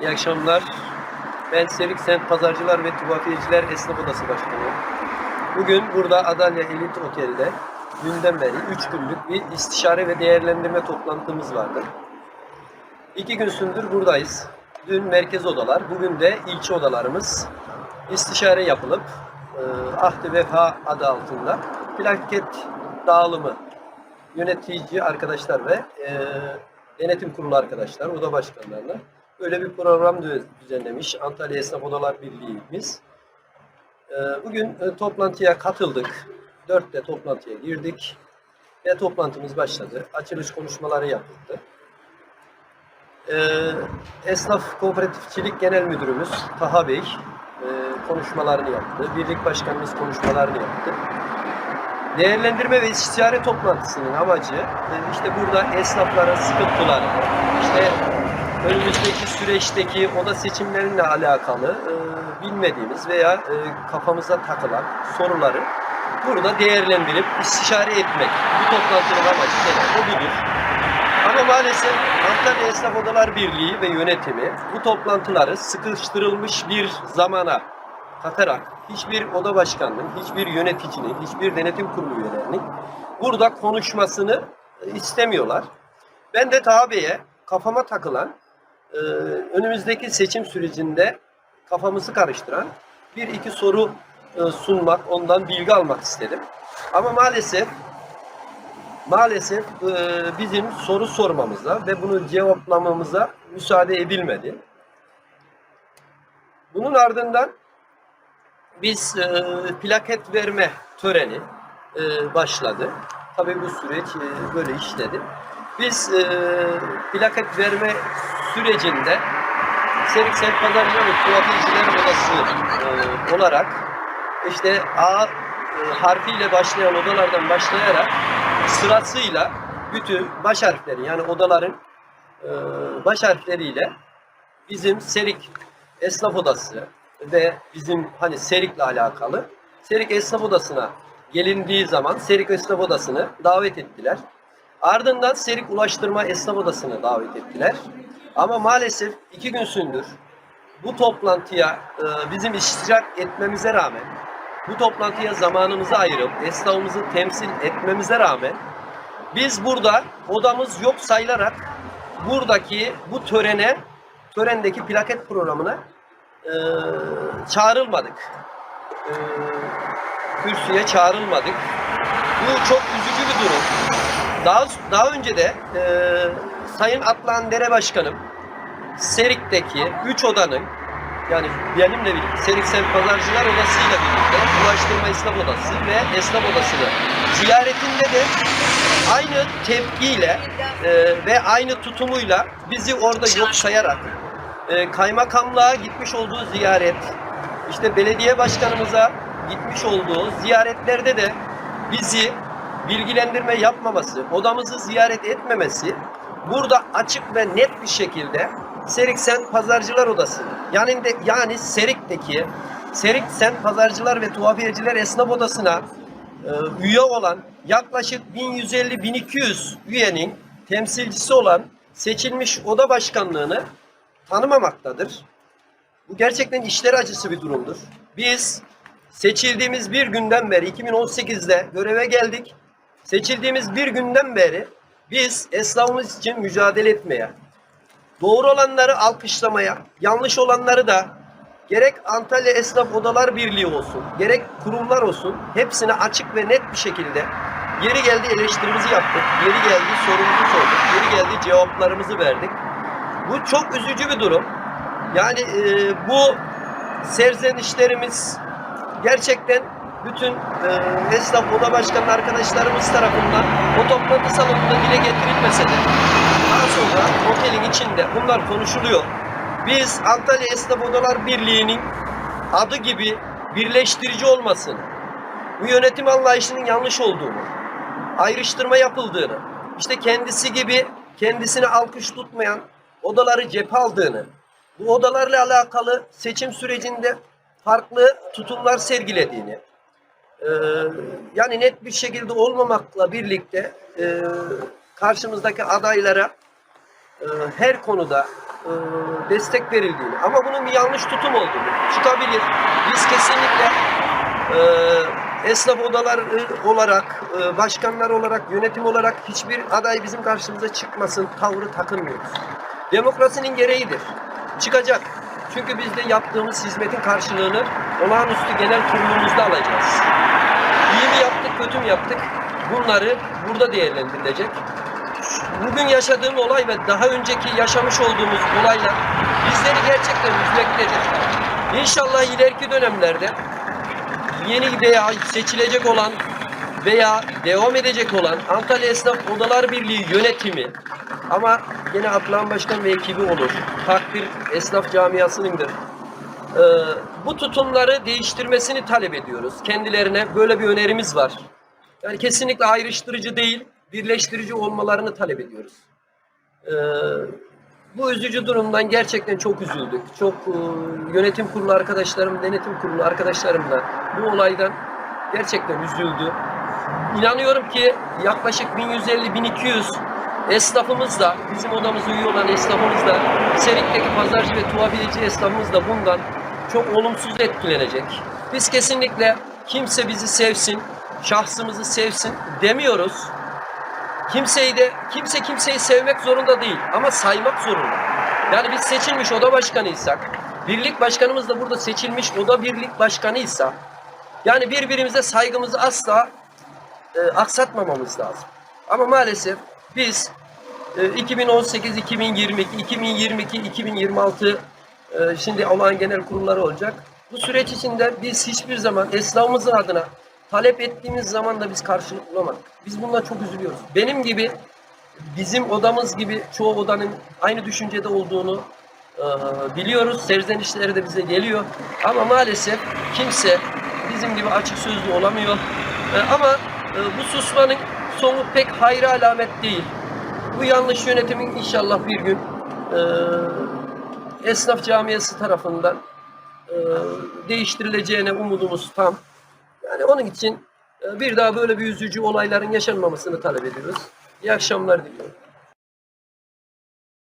İyi akşamlar. Ben Sevik Sent Pazarcılar ve Tuhafiyeciler Esnaf Odası Başkanı. Bugün burada Adalya Elit Otel'de dünden beri 3 günlük bir istişare ve değerlendirme toplantımız vardı. İki gün sündür buradayız. Dün merkez odalar, bugün de ilçe odalarımız istişare yapılıp e, Ahdi Vefa adı altında plaket dağılımı yönetici arkadaşlar ve e, denetim kurulu arkadaşlar, oda başkanlarına böyle bir program dü- düzenlemiş Antalya Esnaf Odalar Birliği'miz. E, bugün e, toplantıya katıldık. Dörtte toplantıya girdik ve toplantımız başladı. Açılış konuşmaları yapıldı. E, Esnaf Kooperatifçilik Genel Müdürümüz Taha Bey e, konuşmalarını yaptı. Birlik Başkanımız konuşmalarını yaptı. Değerlendirme ve istişare toplantısının amacı e, işte burada esnafların sıkıntıları, işte önümüzdeki süreçteki oda seçimlerinle alakalı e, bilmediğimiz veya e, kafamıza takılan soruları burada değerlendirip istişare etmek. Bu toplantının amacı genelde budur. Ama maalesef Antalya Esnaf Odalar Birliği ve yönetimi bu toplantıları sıkıştırılmış bir zamana katarak hiçbir oda başkanının, hiçbir yöneticinin, hiçbir denetim kurulu üyelerinin burada konuşmasını istemiyorlar. Ben de Taha Bey'e kafama takılan, e, önümüzdeki seçim sürecinde kafamızı karıştıran bir iki soru e, sunmak, ondan bilgi almak istedim. Ama maalesef maalesef e, bizim soru sormamıza ve bunu cevaplamamıza müsaade edilmedi. Bunun ardından biz e, plaket verme töreni e, başladı. Tabii bu süreç e, böyle işledi. Biz e, plaket verme sürecinde Serik Sent Pazarcı ve Tuhafiyeciler Odası e, olarak işte A e, harfiyle başlayan odalardan başlayarak sırasıyla bütün baş harfleri yani odaların e, baş harfleriyle bizim Serik Esnaf Odası ve bizim hani Serik'le alakalı Serik Esnaf Odası'na gelindiği zaman Serik Esnaf Odası'nı davet ettiler. Ardından Serik Ulaştırma Esnaf Odası'nı davet ettiler. Ama maalesef iki gün sündür bu toplantıya e, bizim iştirak etmemize rağmen bu toplantıya zamanımızı ayırıp esnafımızı temsil etmemize rağmen biz burada odamız yok sayılarak buradaki bu törene törendeki plaket programına e, çağrılmadık. E, kürsüye çağrılmadık. Bu çok üzücü bir durum. Daha daha önce de e, Sayın Atlan Dere Başkanım Serik'teki 3 odanın yani benimle birlikte Serik Semt Pazarcılar Odası'yla birlikte Ulaştırma Esnaf Odası ve Esnaf Odası'nı ziyaretinde de aynı tepkiyle e, ve aynı tutumuyla bizi orada yok sayarak e, kaymakamlığa gitmiş olduğu ziyaret, işte belediye başkanımıza gitmiş olduğu ziyaretlerde de bizi bilgilendirme yapmaması, odamızı ziyaret etmemesi burada açık ve net bir şekilde Serik Sent Pazarcılar Odası yani de, yani Serik'teki Serik Sent Pazarcılar ve Tuhafiyeciler Esnaf Odası'na e, üye olan yaklaşık 1150-1200 üyenin temsilcisi olan seçilmiş oda başkanlığını tanımamaktadır. Bu gerçekten işler acısı bir durumdur. Biz seçildiğimiz bir günden beri 2018'de göreve geldik. Seçildiğimiz bir günden beri biz esnafımız için mücadele etmeye, doğru olanları alkışlamaya, yanlış olanları da gerek Antalya Esnaf Odalar Birliği olsun, gerek kurumlar olsun hepsine açık ve net bir şekilde yeri geldi eleştirimizi yaptık, yeri geldi sorumuzu sorduk, yeri geldi cevaplarımızı verdik. Bu çok üzücü bir durum. Yani e, bu serzenişlerimiz gerçekten bütün e, esnaf oda başkanı arkadaşlarımız tarafından o toplantı salonunda dile getirilmese de daha sonra otelin içinde bunlar konuşuluyor. Biz Antalya Esnaf Odalar Birliği'nin adı gibi birleştirici olmasını, bu yönetim anlayışının yanlış olduğunu, ayrıştırma yapıldığını, işte kendisi gibi kendisine alkış tutmayan odaları cephe aldığını, bu odalarla alakalı seçim sürecinde farklı tutumlar sergilediğini, e, yani net bir şekilde olmamakla birlikte e, karşımızdaki adaylara e, her konuda e, destek verildiğini ama bunun bir yanlış tutum olduğunu çıkabilir. Biz kesinlikle e, esnaf odalar olarak, e, başkanlar olarak, yönetim olarak hiçbir aday bizim karşımıza çıkmasın tavrı takınmıyoruz. Demokrasinin gereğidir. Çıkacak. Çünkü biz de yaptığımız hizmetin karşılığını olağanüstü genel kurulumuzda alacağız. Kötü mü yaptık? Bunları burada değerlendirilecek. Bugün yaşadığım olay ve daha önceki yaşamış olduğumuz olaylar bizleri gerçekten üzmektedir. İnşallah ileriki dönemlerde yeni veya seçilecek olan veya devam edecek olan Antalya Esnaf Odalar Birliği yönetimi ama yine Atlan Başkan ve ekibi olur. Takdir esnaf camiasınındır. Ee, bu tutumları değiştirmesini talep ediyoruz. Kendilerine böyle bir önerimiz var. Yani kesinlikle ayrıştırıcı değil, birleştirici olmalarını talep ediyoruz. Ee, bu üzücü durumdan gerçekten çok üzüldük. Çok e, yönetim kurulu arkadaşlarım, denetim kurulu arkadaşlarım da bu olaydan gerçekten üzüldü. İnanıyorum ki yaklaşık 1150-1200 esnafımız da, bizim odamıza üye olan esnafımız da, Serik'teki pazarcı ve tuhabileci esnafımız da bundan çok olumsuz etkilenecek. Biz kesinlikle kimse bizi sevsin, şahsımızı sevsin demiyoruz. Kimseyi de kimse kimseyi sevmek zorunda değil ama saymak zorunda. Yani biz seçilmiş oda başkanıysak, birlik başkanımız da burada seçilmiş oda birlik başkanıysa yani birbirimize saygımızı asla e, aksatmamamız lazım. Ama maalesef biz e, 2018, 2022, 2022, 2026 e, şimdi olan genel kurulları olacak. Bu süreç içinde biz hiçbir zaman esnafımızın adına talep ettiğimiz zaman da biz karşılık bulamadık. Biz bundan çok üzülüyoruz. Benim gibi bizim odamız gibi çoğu odanın aynı düşüncede olduğunu e, biliyoruz. Serzenişleri de bize geliyor. Ama maalesef kimse bizim gibi açık sözlü olamıyor. E, ama e, bu susmanın sonu pek hayra alamet değil. Bu yanlış yönetimin inşallah bir gün esnaf camiası tarafından e, değiştirileceğine umudumuz tam. Yani onun için e, bir daha böyle bir üzücü olayların yaşanmamasını talep ediyoruz. İyi akşamlar diliyorum.